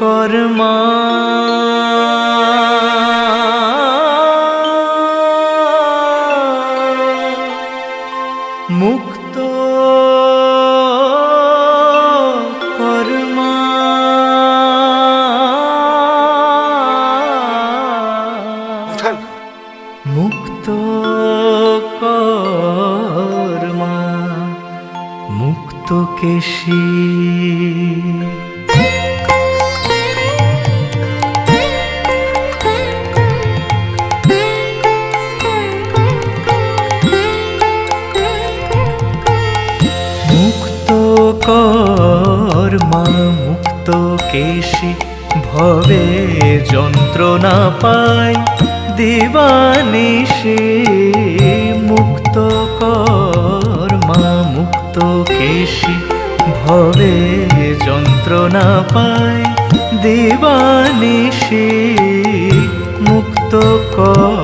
কর্মা। মুক্ত কর্মা। মুক্ত কর্মা মুক্ত কেশী। কর্মা মুক্ত কেশী ভবে যন্ত্রণা পায়, দিবানিশি মুক্ত কর্মা মুক্ত কেশী ভবে যন্ত্রণা পায়, দিবানিশি মুক্ত কর্মা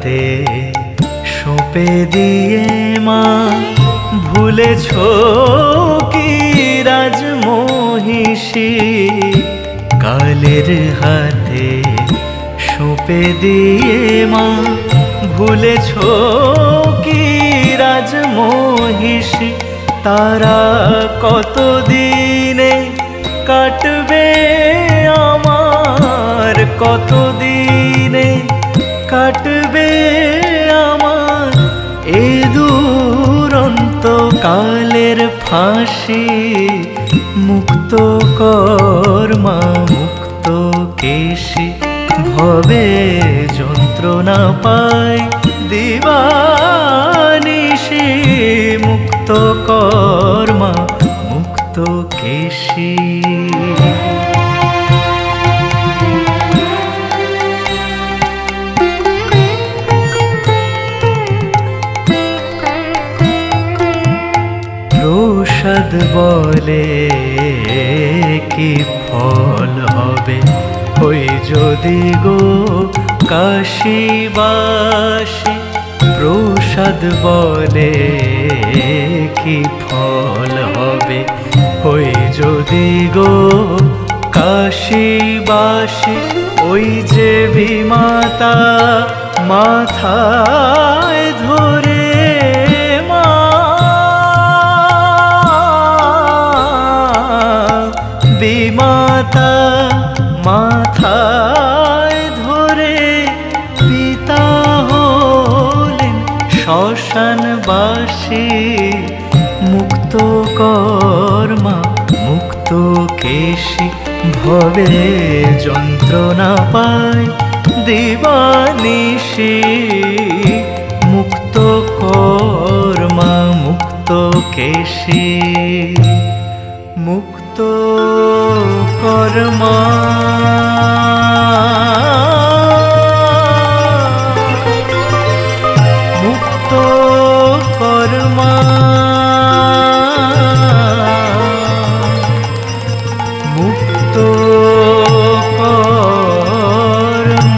হাতে সঁপে দিয়ে মা, ভুলেছ কি রাজমহিষী? কালের হাতে সঁপে দিয়ে মা, ভুলেছ কি রাজমহিষী? তারা কতদিনে কাটবে আমার? কতদিনে কাটবে কালের ফাঁসে মুক্ত কর্মা মুক্ত কেশে। ভবে যন্ত্রণা পায় দিবানিশি। মুক্ত কর্মা মুক্ত কেশী। প্রসাদ বলে কি ফল হবে? ওই যদি গো কাশিবাসী প্রসাদ বলে কি ফল হবে? ওই যদি গো কাশিবাসী ওই যে বিমাতা মাথায় ধরে মাথায় ধরে পিতা হলেন শ্মশানবাসী মুক্ত কর্মা, মুক্ত কেশী, ভবে যন্ত্রণা পায় দিবানিশি মুক্ত কর্মা, মুক্ত কেশী, মুক্ত কর্মা।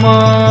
মুক্ত কর্মা